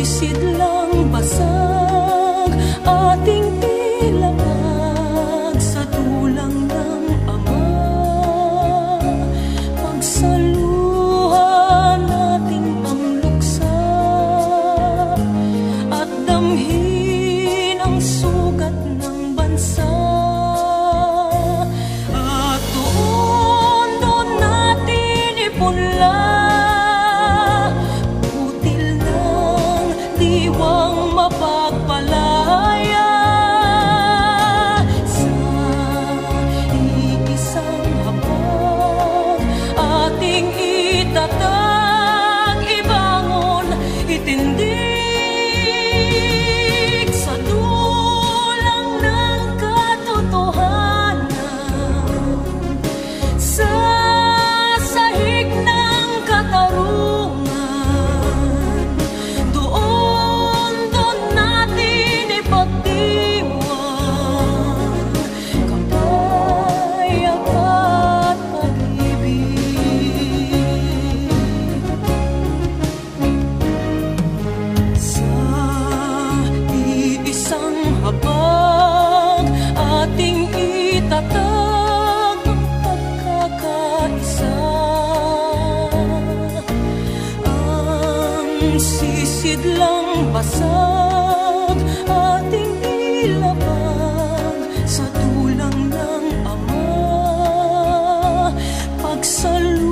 Buwisid lang basag ating pilapag todo. habag ating itatag ang pagkakaisa. Ang sisidlang basag ating ilabag sa tulang ng Ama. Pagsaluhan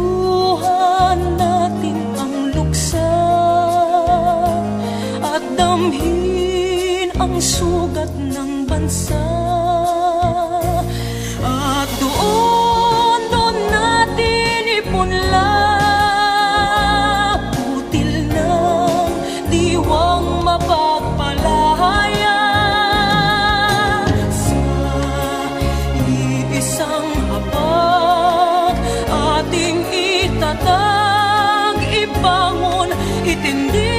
natin ang luksa at damhin ang sugat ng bansa. At doon, doon natin ipunla. Putil ng diwang mapagpalaya Sa iisang hapag ating itatag Ibangon, itindig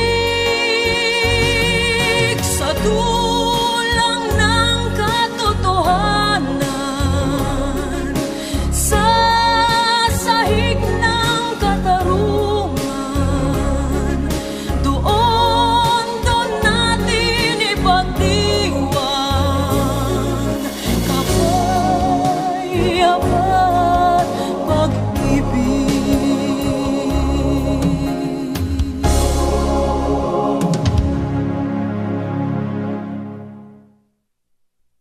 sa